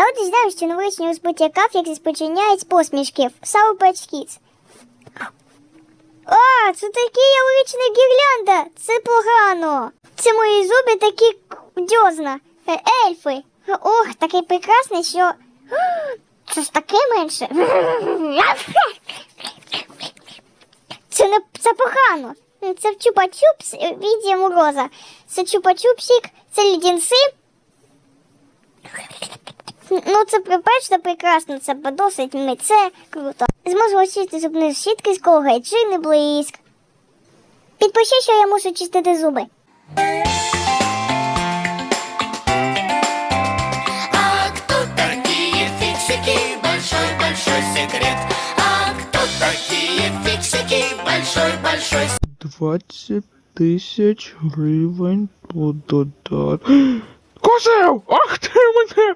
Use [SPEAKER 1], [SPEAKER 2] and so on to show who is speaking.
[SPEAKER 1] Та от дізнаємось, що новорічні розбиття каф, як спочиняють з посмішки в Sour Patch А, це такі яловична гірлянда. Це погано. Це мої зуби такі дьозна. Е, Ельфи. Ох, такий прекрасний, що. Це ж таке менше. Це не це погано. Це чупа-чупс в віді мороза. Це чупа-чупсик, це лідінси. Ну, це припечно прекрасно, це подосить ми, це круто. Зможу очистити зубні щітки з кого чи не блиск. Підпиши, що я мушу чистити зуби.
[SPEAKER 2] А кто такие фиксики? Большой-большой секрет. А кто такие фиксики? Большой-большой
[SPEAKER 3] 20 тисяч гривень пододати. Козел! Ах ти мене!